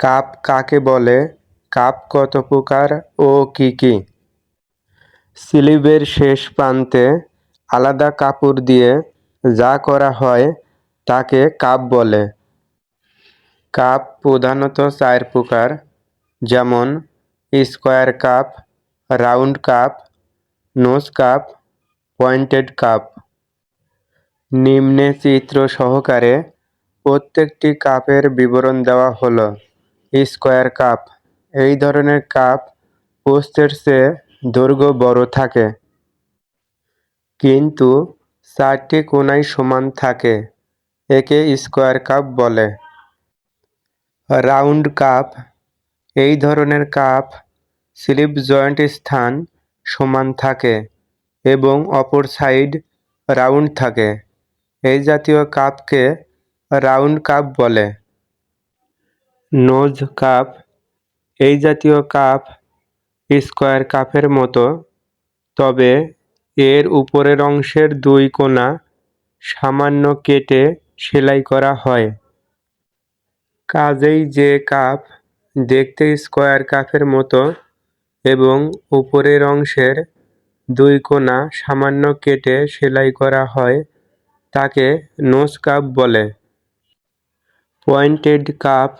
Cup কাকে বলে? Cup কত প্রকার ও কি কি? স্লিভের শেষ প্রান্তে আলাদা কাপড় দিয়ে যা করা হয় তাকে কাপ বলে। কাপ প্রধানত চার প্রকার, যেমন square cup, round cup, nose cup, pointed cup. নিম্নে চিত্র সহকারে প্রত্যেকটি কাপের বিবরণ দেওয়া হলো। Square cup. এই ধরনের কাপ পোস্টের চেয়ে দৈর্ঘ্য বড় থাকে। কিন্তু চারটি কোনায় সমান থাকে, একে স্কোয়ার কাপ বলে। রাউন্ড কাপ, এই ধরনের কাপ স্লিপ জয়েন্ট স্থান সমান থাকে এবং অপর সাইড রাউন্ড থাকে। এই জাতীয় কাপকে রাউন্ড কাপ বলে। নোজ কাপ, এই জাতীয় কাপ স্কোয়ার কাপের মতো, তবে এর উপরের অংশের দুই কোণা সামান্য কেটে সেলাই করা হয়। কাজেই যে কাপ দেখতে স্কোয়ার কাপের মতো এবং উপরের অংশের দুই কোণা সামান্য কেটে সেলাই করা হয়, তাকে নোজ কাপ বলে। Pointed cup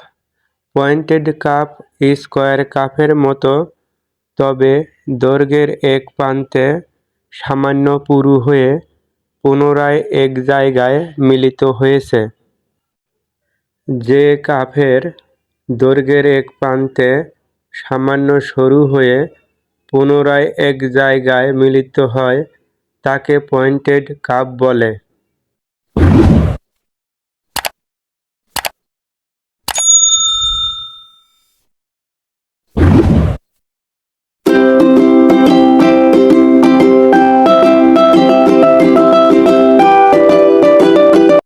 pointed cup, square কাপের মতো, তবে দৈর্ঘ্যের এক প্রান্তে সামান্য পুরু হয়ে পুনরায় এক জায়গায় মিলিত হয়েছে। যে কাপের দৈর্ঘ্যের এক প্রান্তে সামান্য সরু হয়ে পুনরায় এক জায়গায় মিলিত হয়, তাকে পয়েন্টেড কাপ বলে।